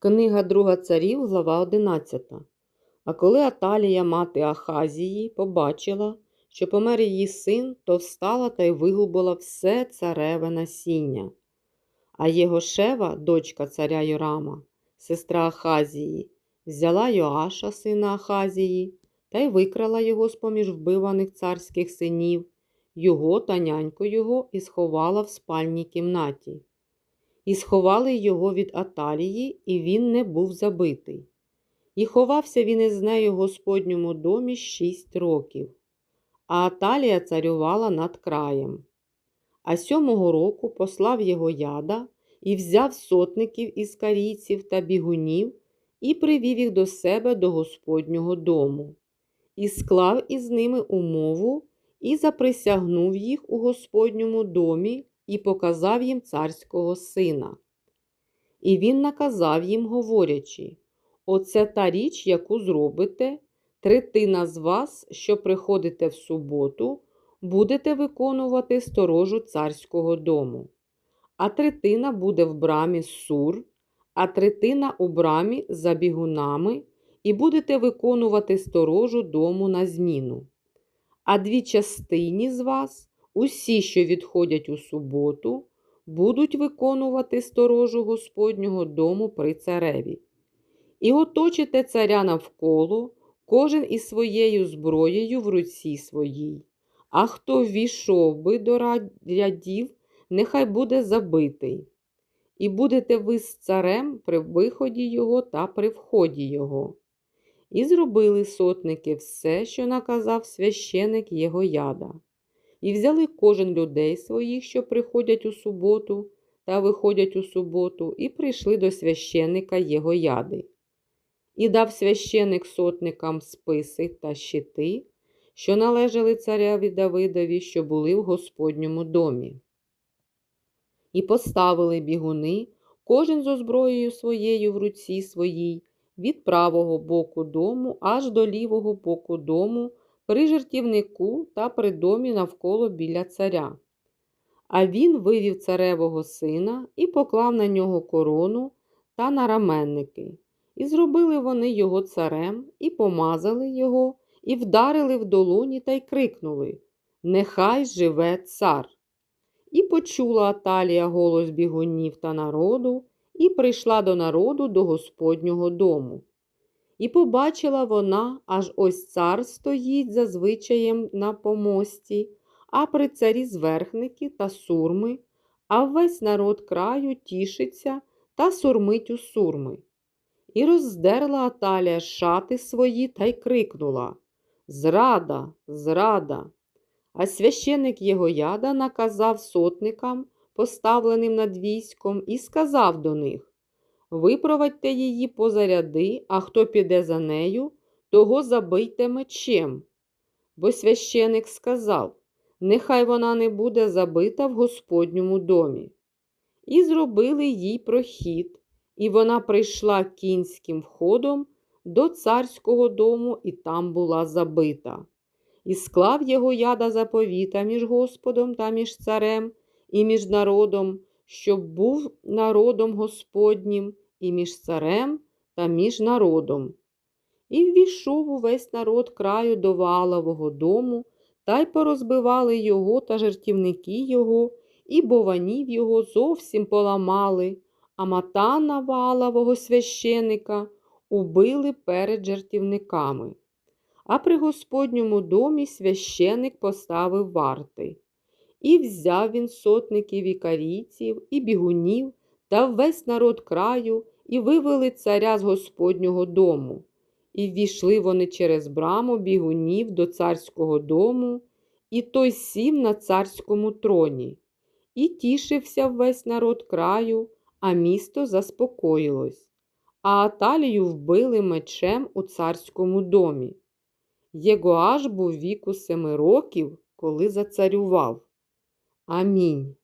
Книга Друга царів, глава 11. А коли Аталія, мати Ахазії, побачила, що помер її син, то встала та й вигубила все цареве насіння. А Єгошева, дочка царя Йорама, сестра Ахазії, взяла Йоаша, сина Ахазії, та й викрала його з-поміж вбиваних царських синів, його та няньку його, і сховала в спальній кімнаті. І сховали його від Аталії, і він не був забитий. І ховався він із нею в Господньому домі шість років. А Аталія царювала над краєм. А сьомого року послав його яда і взяв сотників із карійців та бігунів і привів їх до себе до Господнього дому, і склав із ними умову, і заприсягнув їх у Господньому домі і показав їм царського сина. І він наказав їм, говорячи: Оце та річ, яку зробите, третина з вас, що приходите в суботу, будете виконувати сторожу царського дому, а третина буде в брамі сур, а третина у брамі за бігунами, і будете виконувати сторожу дому на зміну. А дві частині з вас, усі, що відходять у суботу, будуть виконувати сторожу Господнього дому при цареві. І оточите царя навколо, кожен із своєю зброєю в руці своїй. А хто ввійшов би до рядів, нехай буде забитий. І будете ви з царем при виході його та при вході його. І зробили сотники все, що наказав священик його яда. І взяли кожен людей своїх, що приходять у суботу та виходять у суботу, і прийшли до священика його яди. І дав священик сотникам списи та щити, що належали цареві Давидові, що були в Господньому домі. І поставили бігуни, кожен зо зброєю своєю в руці своїй, від правого боку дому аж до лівого боку дому, при жертівнику та при домі навколо біля царя. А він вивів царевого сина і поклав на нього корону та нараменники. І зробили вони його царем, і помазали його, і вдарили в долоні та й крикнули Нехай живе цар. І почула Аталія голос бігунів та народу, і прийшла до народу до Господнього дому. І побачила вона, аж ось цар стоїть за звичаєм на помості, а при царі зверхники та сурми, а весь народ краю тішиться та сурмить у сурми. І роздерла Аталія шати свої та й крикнула Зрада, зрада. А священик Єгояда наказав сотникам, поставленим над військом, і сказав до них Випровадьте її поза ряди, а хто піде за нею, того забийте мечем. Бо священик сказав Нехай вона не буде забита в Господньому домі. І зробили їй прохід, і вона прийшла кінським входом до царського дому, і там була забита. І склав його яда заповіта між Господом та між царем, і між народом, щоб був народом Господнім, і між царем та між народом. І ввійшов увесь народ краю до Ваалового дому, та й порозбивали його та жертівники його, і бованів його зовсім поламали, а матана Ваалового священика убили перед жертівниками. А при Господньому домі священик поставив варти. І взяв він сотників і карійців, і бігунів та весь народ краю, і вивели царя з Господнього дому. І ввійшли вони через браму бігунів до царського дому, і той сів на царському троні. І тішився весь народ краю, а місто заспокоїлось. А Аталію вбили мечем у царському домі. Єгоаш був віку семи років, коли зацарював. Амінь.